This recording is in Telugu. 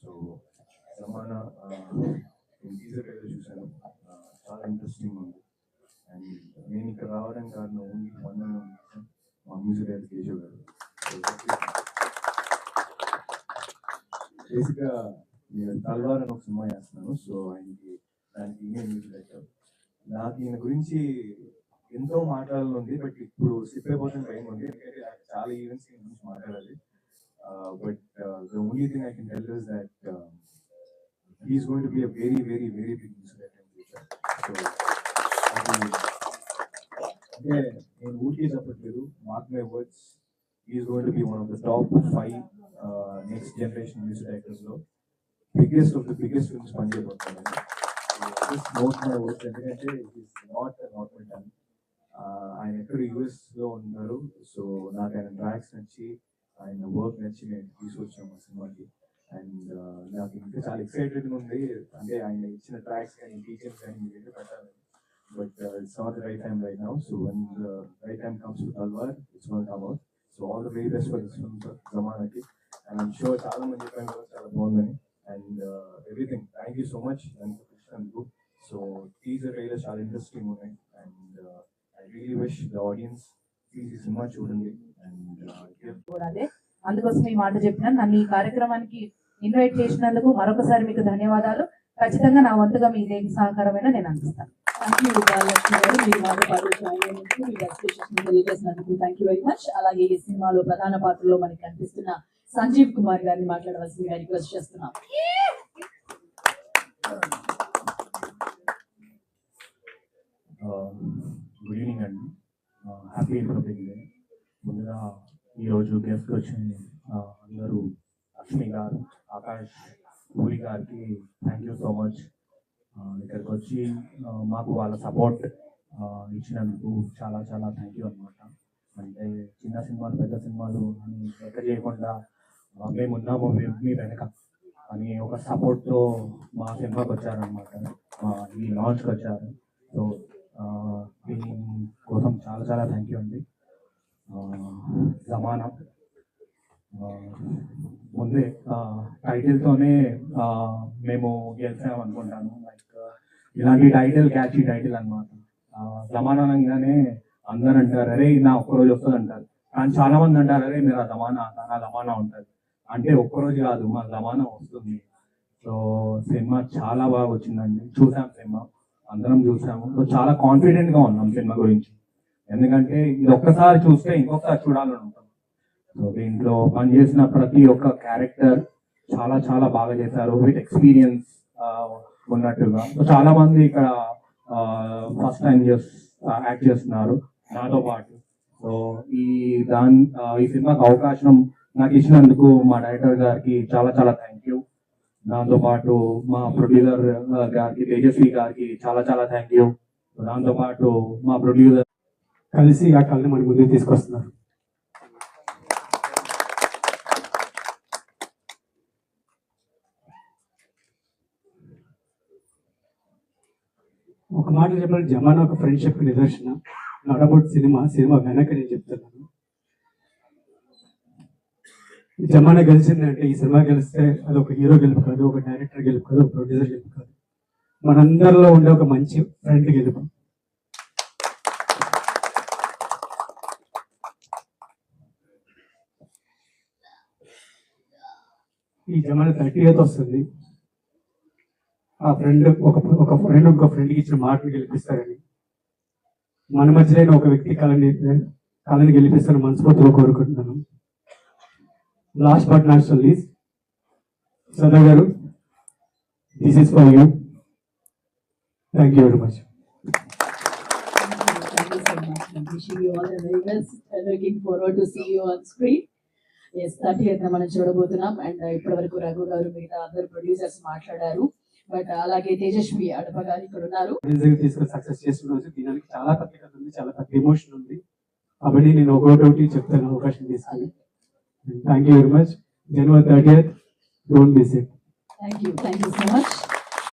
సో జమానా టీజర్ ఏదో చూశాను. చాలా ఇంట్రెస్టింగ్ ఉంది. అండ్ నేను ఇక్కడ రావడం కారణం ఓన్లీ వన్ మా మ్యూజిక్ గారు కేశవ్ గారు. బేసిక్గా నేను తల్వార్ అని ఒక సినిమా చేస్తున్నాను. సో ఆయనకి దానికి ఈయన మ్యూజిక్ డైరెక్టర్ నాకు ఈయన గురించి ఎంతో మాట్లాడాలని ఉంది. బట్ ఇప్పుడు స్లిప్ అయిపోతున్న టైం ఉంది. ఎందుకంటే చాలా ఈవెంట్స్ గురించి మాట్లాడాలి. but the only thing I can tell is that he's going to be a very very very big music director in future so అంటే నేను ఊరికే చెప్పట్లేదు mark my words is going to be one of the top five next generation music directors లో biggest of the biggest films పనిచేయబోతున్నాను just note my words ఎందుకంటే it is not normal time ఆయన ఎక్కడ యుఎస్ లో ఉన్నారు సో నాకు ఆయన ట్రాక్స్ నచ్చి ఆయన వర్క్ నచ్చి నేను తీసుకొచ్చాము ఆ సినిమాకి అండ్ నాకు ఇంకా చాలా ఎక్సైటెడ్ ఉంది అంటే ఆయన ఇచ్చిన ట్రాక్స్ కానీ టీచర్స్ కానీ మీ దగ్గర పెట్టాలని but it's not the right time right now so one the right time comes to Talwar it's one come out so all the very best for this film జమానాకి and I'm sure చాలా మంది చెప్పాను కదా చాలా బాగుందని and everything thank you so much and కృష్ణందుకు so teaser trailer చాలా ఇంట్రెస్టింగ్ ఉన్నాయి and I really wish the audience please ఈ సినిమా చూడండి అండ్ కూడా అదే అందుకోసం ఈ మాట చెప్పినాను నన్ను ఈ కార్యక్రమానికి ఇన్వైట్ చేసినందుకు మరొకసారి మీకు ధన్యవాదాలు. ఖచ్చితంగా నా వంతుగా మీ దేనికి సహకారమైన నేను అందిస్తాను. Thank you thank very much అలాగే ఈ సినిమాలో ప్రధాన పాత్రలో మనకి కనిపిస్తున్న సంజీవ్ కుమార్ గారిని మాట్లాడవలసిందిగా రిక్వెస్ట్ చేస్తున్నాం. గుడ్ ఈవినింగ్ అండి హ్యాపీ రిపబ్లిక్ డే ముందుగా ఈరోజు గెస్ట్ వచ్చింది అందరూ లక్ష్మి గారు ఆకాష్ పూరి గారికి థ్యాంక్ యూ సో మచ్ ఇక్కడికి వచ్చి మాకు వాళ్ళ సపోర్ట్ ఇచ్చినందుకు చాలా చాలా థ్యాంక్ యూ అనమాట అంటే చిన్న సినిమాలు పెద్ద సినిమాలు అని లెక్క చేయకుండా మేము ఉన్నాము మీ మీ వెనక అని ఒక సపోర్ట్తో మా సినిమాకి వచ్చారనమాట మా ఈ లాంచ్కి వచ్చారు. సో దీని కోసం చాలా చాలా థ్యాంక్ యూ అండి. జమానా ముందే టైటిల్తోనే మేము గెలిచాం అనుకుంటాను లైక్ ఇలాంటి టైటిల్ క్యాచీ టైటిల్ అనమాట జమానా అనగానే అందరు అంటారు అరే నా ఒక్కరోజు వస్తుంది అంటారు. కానీ చాలా మంది అంటారు అరే మీరు ఆ జమానా నా జమానా ఉంటుంది అంటే ఒక్కరోజు కాదు మా జమానా వస్తుంది. సో సినిమా చాలా బాగా వచ్చిందండి. చూసాం సినిమా. అందరం చూసాము. సో చాలా కాన్ఫిడెంట్గా ఉన్నాం సినిమా గురించి. ఎందుకంటే ఇది ఒక్కసారి చూస్తే ఇంకొకసారి చూడాలని ఉంటుంది. సో దీంట్లో పనిచేసిన ప్రతి ఒక్క క్యారెక్టర్ చాలా చాలా బాగా చేశారు. విత్ ఎక్స్పీరియన్స్ ఉన్నట్టుగా. చాలా మంది ఇక్కడ ఫస్ట్ టైం యాక్ట్ చేస్తున్నారు నాతో పాటు. సో ఈ దాని ఈ సినిమాకి అవకాశం నాకు ఇచ్చినందుకు మా డైరెక్టర్ గారికి చాలా చాలా థ్యాంక్ యూ దాంతో పాటు మా ప్రొడ్యూసర్ గారికి తేజస్వి గారికి చాలా చాలా థ్యాంక్ యూ దాంతో పాటు మా ప్రొడ్యూసర్ కలిసి ఆ కళని మన ముందుకు తీసుకొస్తున్నారు. ఒక మాట చెప్పాలి జమానా ఒక ఫ్రెండ్షిప్ నిదర్శనం. నాట్ అబౌట్ సినిమా సినిమా వెనక నేను చెప్తున్నాను. జమానా గెలిచిందంటే ఈ సినిమా గెలిస్తే అది ఒక హీరో గెలుపు కాదు ఒక డైరెక్టర్ గెలుపు కాదు ఒక ప్రొడ్యూసర్ గెలుపు కాదు. మనందరిలో ఉండే ఒక మంచి ఫ్రెండ్ గెలుపు. ఈ జమానా థర్టీ ఎయిత్ వస్తుంది. ఆ ఫ్రెండ్ ఒక ఒక ఫ్రెండ్ ఇంకో ఫ్రెండ్కి ఇచ్చిన మాటను గెలిపిస్తారని. మన మధ్యలో ఒక వ్యక్తి కళని కళని గెలిపిస్తారని మనస్ఫూర్తిగా కోరుకుంటున్నాను. లాస్ట్ బట్ నాట్ సొల్లీస్ సదా గారు this is for you thank you very much I'm wishing you all the very best. And looking forward to see you on screen. Thirty eighth మనం చూడబోతున్నాం. అండ్ ఇప్పటి వరకు రఘు గారు మిగతా అందరు ప్రొడ్యూసర్స్ మాట్లాడారు. బట్ అలాగే తేజస్వి అడప గారు ఇక్కడ ఉన్నారు. తీసుకొని సక్సెస్ చేస్తున్న రోజు దీనికి చాలా ప్రత్యేకత ఉంది చాలా పెద్ద ఎమోషన్ ఉంది. కాబట్టి నేను ఒకటి చెప్తాను అవకాశం తీసుకొని. Thank you very much January thirty eighth don't miss it thank you thank you so much